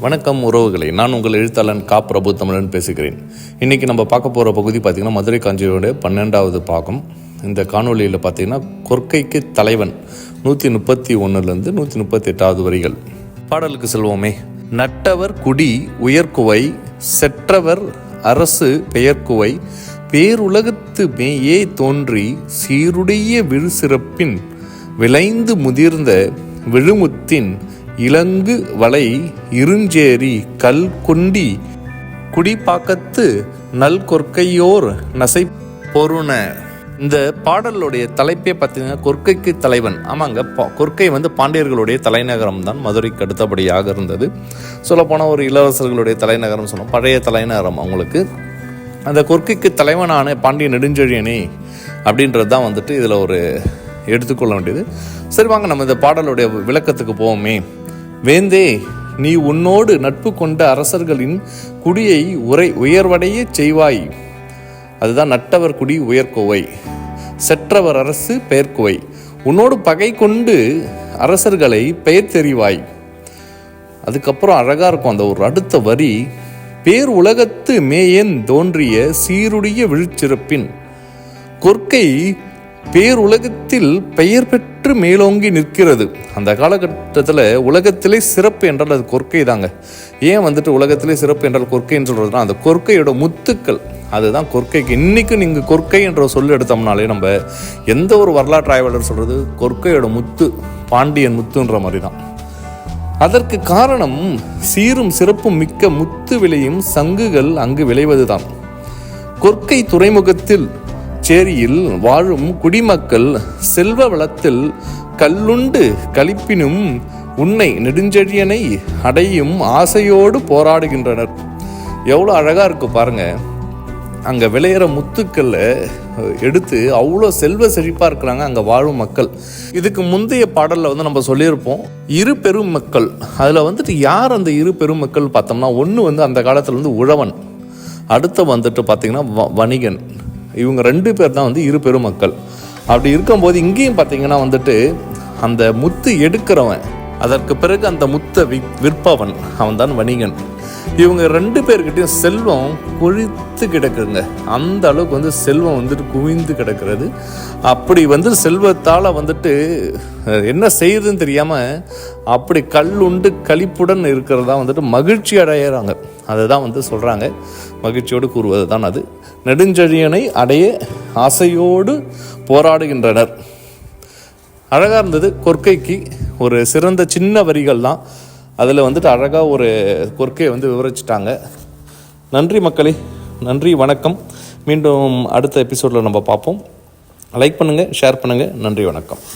வணக்கம் உறவுகளை நான் உங்கள் எழுத்தாளன் கா. பிரபு தமிழன் பேசுகிறேன். இன்றைக்கி நம்ம பார்க்க போகிற பகுதி பார்த்திங்கன்னா மதுரை காஞ்சியோட பன்னெண்டாவது பாகம். இந்த காணொலியில் பார்த்திங்கன்னா கொற்கைக்கு தலைவன் நூற்றி முப்பத்தி ஒன்றுலேருந்து நூற்றி முப்பத்தி எட்டாவது வரிகள். பாடலுக்கு செல்வோமே நட்டவர் குடி உயர்குவை செற்றவர் அரசு பெயர்குவை பேருலகத்து மேயே தோன்றி சீருடைய விழு சிறப்பின் விளைந்து முதிர்ந்த விழுமுத்தின் இலங்கு வலை இருஞ்சேரி கல் குண்டி குடிப்பாக்கத்து நல் கொற்கையோர் நசை பொருண. இந்த பாடலுடைய தலைப்பே பார்த்தீங்கன்னா கொற்கைக்கு தலைவன். ஆமாங்க பா- கொற்கை வந்து பாண்டியர்களுடைய தலைநகரம் தான் மதுரைக்கு அடுத்தபடியாக இருந்தது. சொல்லப்போனால் ஒரு இளவரசர்களுடைய தலைநகரம் சொன்னோம். பழைய தலைநகரம் அவங்களுக்கு. அந்த கொற்கைக்கு தலைவனான பாண்டிய நெடுஞ்செழியனே அப்படின்றது தான் வந்துட்டு இதில் ஒரு எடுத்துக்கொள்ள வேண்டியது. சரி வாங்க நம்ம இந்த பாடலுடைய விளக்கத்துக்கு போவோமே. வேந்தே நீ உன்னோடு நட்பு கொண்ட அரசர்களின் குடியை உரை உயர்வடைய செய்வாய். அதுதான் நட்டவர் குடி உயர்கோவை. செற்றவர் அரசு பெயர்கோவை. உன்னோடு பகை கொண்டு அரசர்களை பெயர் தெரிவாய். அதுக்கப்புறம் அழகாக இருக்கும் அந்த ஒரு அடுத்த வரி பேர் உலகத்து மேயன் தோன்றிய சீருடைய விழுச்சிறப்பின். கொற்கை பேர் உலகத்தில் பெயர் பெற்று மேலோங்கி நிற்கிறது. அந்த காலகட்டத்தில் உலகத்திலே சிறப்பு என்றால் அது கொர்க்கை தாங்க. ஏன் வந்துட்டு உலகத்திலே சிறப்பு என்றால் கொர்க்கைன்னு சொல்கிறதுனா அந்த கொற்கையோட முத்துக்கள் அதுதான் கொர்க்கைக்கு இன்றைக்கும் நீங்கள் கொற்கை என்ற சொல் எடுத்தோம்னாலே நம்ம எந்த ஒரு வரலாற்று ஆய்வாளர் சொல்கிறது கொற்கையோட முத்து பாண்டியன் முத்துன்ற மாதிரி தான் அதற்கு காரணம் சீரும் சிறப்பும் மிக்க முத்து விளையும் சங்குகள் அங்கு விளைவதுதான். கொற்கை துறைமுகத்தில் சேரியில் வாழும் குடிமக்கள் செல்வ வளத்தில் கல்லுண்டு கழிப்பினும் உன்னை நெடுஞ்செழியனை அடையும் ஆசையோடு போராடுகின்றனர். எவ்வளோ அழகாக இருக்கு பாருங்கள் அங்கே விளையிற முத்துக்களை எடுத்து அவ்வளோ செல்வ செழிப்பாக இருக்கிறாங்க அங்கே வாழும் மக்கள். இதுக்கு முந்தைய பாடலில் வந்து நம்ம சொல்லியிருப்போம் இரு பெரும் மக்கள். அதில் வந்துட்டு யார் அந்த இரு பெரும் மக்கள் பார்த்தோம்னா ஒன்று வந்து அந்த காலத்தில் வந்து உழவன் அடுத்து வந்துட்டு பார்த்தீங்கன்னா வ- வணிகன். இவங்க ரெண்டு பேர் தான் வந்து இரு பெருமக்கள் அப்படி இருக்கும்போது இங்கேயும் பார்த்தீங்கன்னா வந்துட்டு அந்த முத்து எடுக்கிறவன் அதற்கு பிறகு அந்த முத்தை வி விற்பவன் அவன் தான் வணிகன். இவங்க ரெண்டு பேர்கிட்டையும் செல்வம் கொழித்து கிடக்குங்க. அந்த அளவுக்கு வந்து செல்வம் வந்துட்டு குவிந்து கிடக்கிறது. அப்படி வந்து செல்வத்தால் வந்துட்டு என்ன செய்யுதுன்னு தெரியாமல் அப்படி கல்லுண்டு கழிப்புடன் இருக்கிறதா வந்துட்டு மகிழ்ச்சி அடையிறாங்க. அதுதான் வந்து சொல்கிறாங்க மகிழ்ச்சியோடு கூறுவது தான் அது. நெடுஞ்செழியனை அடைய ஆசையோடு போராடுகின்றனர். அழகாக இருந்தது. கொற்கைக்கு ஒரு சிறந்த சின்ன வரிகள் தான் அதில் வந்துட்டு அழகாக ஒரு கொர்க்கையை வந்து விவரிச்சிட்டாங்க. நன்றி மக்களே நன்றி வணக்கம். மீண்டும் அடுத்த எபிசோடில் நம்ம பார்ப்போம். லைக் பண்ணுங்கள் ஷேர் பண்ணுங்கள் நன்றி வணக்கம்.